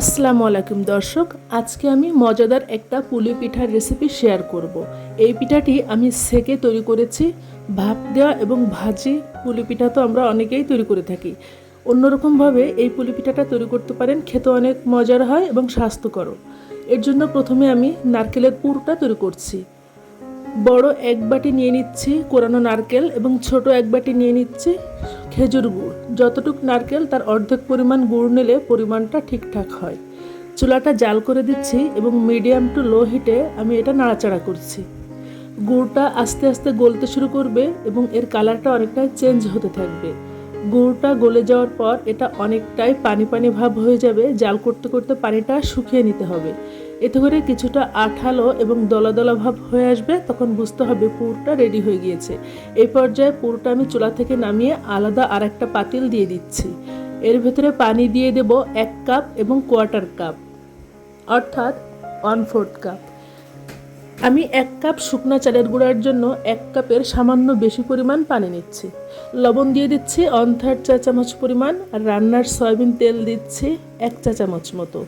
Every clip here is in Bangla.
আসসালামু আলাইকুম দর্শক, আজকে আমি মজাদার একটা পুলি পিঠার রেসিপি শেয়ার করব। এই পিঠাটি আমি সেকে তৈরি করেছি, ভাপ দেওয়া এবং ভাজি। পুলি পিঠা তো আমরা অনেকেই তৈরি করে থাকি। অন্যরকমভাবে এই পুলি পিঠাটা তৈরি করতে পারেন, খেতে অনেক মজার হয় এবং স্বাস্থ্যকর এর জন্য প্রথমে আমি নারকেলের পুরটা তৈরি করছি। বড় এক বাটি নিয়ে নিচ্ছি কোরানো নারকেল এবং ছোট এক বাটি নিয়ে নিচ্ছি খেজুর গুড়। যতটুক নারকেল তার অর্ধেক পরিমাণ গুড় নিলে পরিমাণটা ঠিকঠাক হয়। চুলাটা জাল করে দিচ্ছি এবং মিডিয়াম টু লো হিটে আমি এটা নাড়াচাড়া করছি। গুড়টা আস্তে আস্তে গলতে শুরু করবে এবং এর কালারটা অনেকটাই চেঞ্জ হতে থাকবে। গুড়টা গলে যাওয়ার পর এটা অনেকটাই পানি পানি ভাব হয়ে যাবে। জাল করতে করতে পানিটা শুকিয়ে নিতে হবে। এতে করে কিছুটা আঠালো এবং দলা দলা ভাব হয়ে আসবে, তখন বুঝতে হবে পুরটা রেডি হয়ে গিয়েছে। এই পর্যায়ে পুরটা আমি চুলা থেকে নামিয়ে আলাদা আর একটা পাতিল দিয়ে দিচ্ছি। এর ভেতরে পানি দিয়ে দেব এক কাপ এবং কোয়ার্টার কাপ অর্থাৎ ওয়ান ফোর্থ কাপ আমি এক কাপ শুকনো চালের গুঁড়ার জন্য এক কাপের সামান্য বেশি পরিমাণ পানি নিচ্ছি। লবণ দিয়ে দিচ্ছি অন থার্ড চা চামচ পরিমাণ, আর রান্নার সয়াবিন তেল দিচ্ছি এক চা চামচ মতো।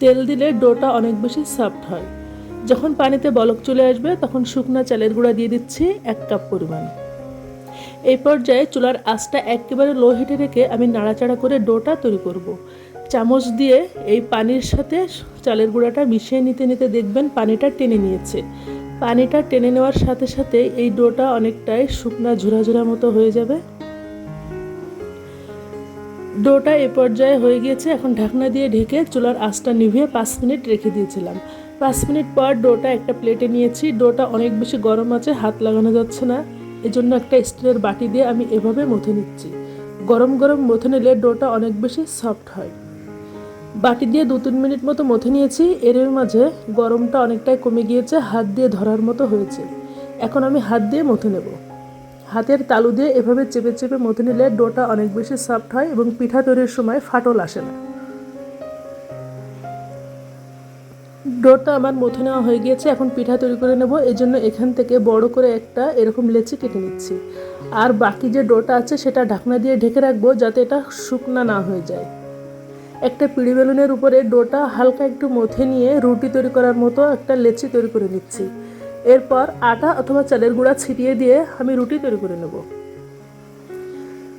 তেল দিলে ডোটা অনেক বেশি সফট হয়। যখন পানিতে বলক চলে আসবে, তখন শুকনো চালের গুঁড়া দিয়ে দিচ্ছি এক কাপ পরিমাণ। এই পর্যায়ে চুলার আঁচটা একেবারে লো হিটে রেখে আমি নাড়াচাড়া করে ডোটা তৈরি করব। চামচ দিয়ে এই পানির সাথে চালের গুঁড়াটা মিশিয়ে নিতে নিতে দেখবেন পানিটা টেনে নিয়েছে। পানিটা টেনে নেওয়ার সাথে সাথে এই ডোটা অনেকটাই শুকনা ঝুরা ঝুরা মতো হয়ে যাবে। ডোটা এ পর্যায়ে হয়ে গিয়েছে, এখন ঢাকনা দিয়ে ঢেকে চুলার আঁচটা নিভিয়ে পাঁচ মিনিট রেখে দিয়েছিলাম। পাঁচ মিনিট পর ডোটা একটা প্লেটে নিয়েছি। ডোটা অনেক বেশি গরম আছে, হাত লাগানো যাচ্ছে না। এজন্য একটা স্টিলের বাটি দিয়ে আমি এভাবে মথে নিচ্ছি। গরম গরম মথে নিলে ডোটা অনেক বেশি সফট হয়। বাটি দিয়ে দু তিন মিনিট মতো মথে নিয়েছি। এর মাঝে গরমটা অনেকটাই কমে গিয়েছে, হাত দিয়ে ধরার মতো হয়েছে। এখন আমি হাত দিয়ে মথে নেব। হাতের তালু দিয়ে এভাবে চেপে চেপে মথে নিলে ডোটা অনেক বেশি সফট হয় এবং পিঠা তৈরির সময় ফাটল আসে না। ডোটা আমার মথে নেওয়া হয়ে গিয়েছে, এখন পিঠা তৈরি করে নেব। এই জন্য এখান থেকে বড় করে একটা এরকম লেচি কেটে নিচ্ছি। আর বাকি যে ডোটা আছে, সেটা ঢাকনা দিয়ে ঢেকে রাখব যাতে এটা শুকনা না হয়ে যায়। একটা পিড়ি বেলুনের উপরে ডোটা হালকা একটু মথে নিয়ে রুটি তৈরি করার মতো একটা লেচি তৈরি করে নিচ্ছি। এরপর আটা অথবা চালের গুঁড়া ছিটিয়ে দিয়ে আমি রুটি তৈরি করে নেব।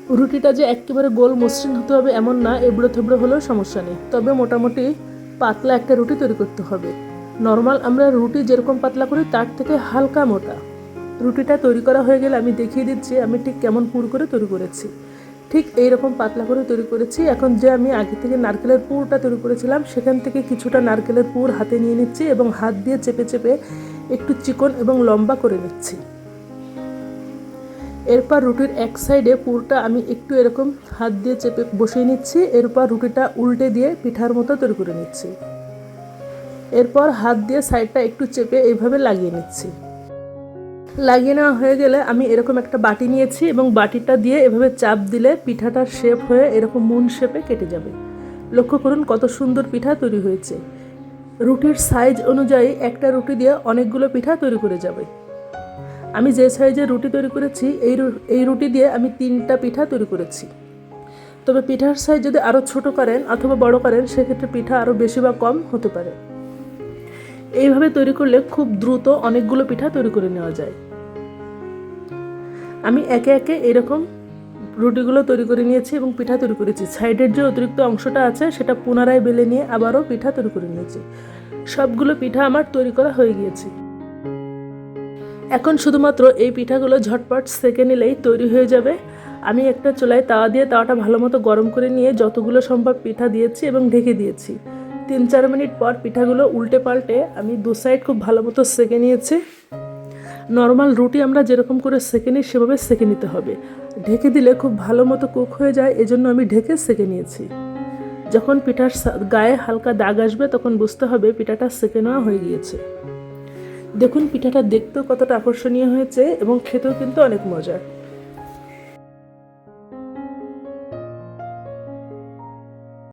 রুটিটা যে একেবারে গোল মসৃণ হতে হবে এমন না, এবড়ো থেবড়ো হলেও সমস্যা নেই। তবে মোটামুটি পাতলা একটা রুটি তৈরি করতে হবে। নর্মাল আমরা রুটি যেরকম পাতলা করি, তার থেকে হালকা মোটা। রুটিটা তৈরি করা হয়ে গেলে আমি দেখিয়ে দিচ্ছি আমি ঠিক কেমন পুর করে তৈরি করেছি। ঠিক এই রকম পাতলা করে তৈরি করেছি। এখন যে আমি আগে থেকে নারকেলের পুরটা তৈরি করেছিলাম, সেখান থেকে কিছুটা নারকেলের পুর হাতে নিয়ে নিচ্ছি এবং হাত দিয়ে চেপে চেপে একটু চিকন এবং লম্বা করে নিচ্ছি। এরপর রুটির এক সাইডে পুরটা আমি একটু এরকম হাত দিয়ে চেপে বসিয়ে নিচ্ছি, এরপর রুটিটা উল্টে দিয়ে পিঠার মতো তৈরি করে নিচ্ছি। এরপর হাত দিয়ে সাইডটা একটু চেপে এইভাবে লাগিয়ে নিচ্ছি। লাগিয়ে নেওয়া হয়ে গেলে আমি এরকম একটা বাটি নিয়েছি এবং বাটিটা দিয়ে এভাবে চাপ দিলে পিঠাটার শেপ হয়ে এরকম মুন শেপে কেটে যাবে। লক্ষ্য করুন কত সুন্দর পিঠা তৈরি হয়েছে। রুটির সাইজ অনুযায়ী একটা রুটি দিয়ে অনেকগুলো পিঠা তৈরি করে যাবে। আমি যে সাইজের রুটি তৈরি করেছি, এই এই রুটি দিয়ে আমি তিনটা পিঠা তৈরি করেছি। তবে পিঠার সাইজ যদি আরও ছোট করেন অথবা বড় করেন, সেক্ষেত্রে পিঠা আরও বেশি বা কম হতে পারে। এইভাবে তৈরি করলে খুব দ্রুত অনেকগুলো পিঠা তৈরি করে নেওয়া যায়। আমি একে একে এরকম রুটিগুলো তৈরি করে নিয়েছি এবং পিঠা তৈরি করেছি। সাইডের যে অতিরিক্ত অংশটা আছে, সেটা পুনরায় বেলে নিয়ে আবারও পিঠা তৈরি করে নিয়েছি। সবগুলো পিঠা আমার তৈরি করা হয়ে গিয়েছে। এখন শুধুমাত্র এই পিঠাগুলো ঝটপট সেকে নিলেই তৈরি হয়ে যাবে। আমি একটা চুলায় তাওয়া দিয়ে তাওয়াটা ভালো মতো গরম করে নিয়ে যতগুলো সম্ভব পিঠা দিয়েছি এবং ঢেকে দিয়েছি। তিন চার মিনিট পর পিঠাগুলো উল্টে পাল্টে আমি দু সাইড খুব ভালো মতো সেঁকে নিয়েছি। নর্মাল রুটি আমরা যেরকম করে সেঁকে নিই, সেভাবে সেঁকে নিতে হবে। ঢেকে দিলে খুব ভালো মতো কুক হয়ে যায়, এজন্য আমি ঢেকে সেঁকে নিয়েছি। যখন পিঠার গায়ে হালকা দাগ আসবে, তখন বুঝতে হবে পিঠাটা সেঁকে নেওয়া হয়ে গিয়েছে। দেখুন পিঠাটা দেখতেও কতটা আকর্ষণীয় হয়েছে এবং খেতেও কিন্তু অনেক মজার।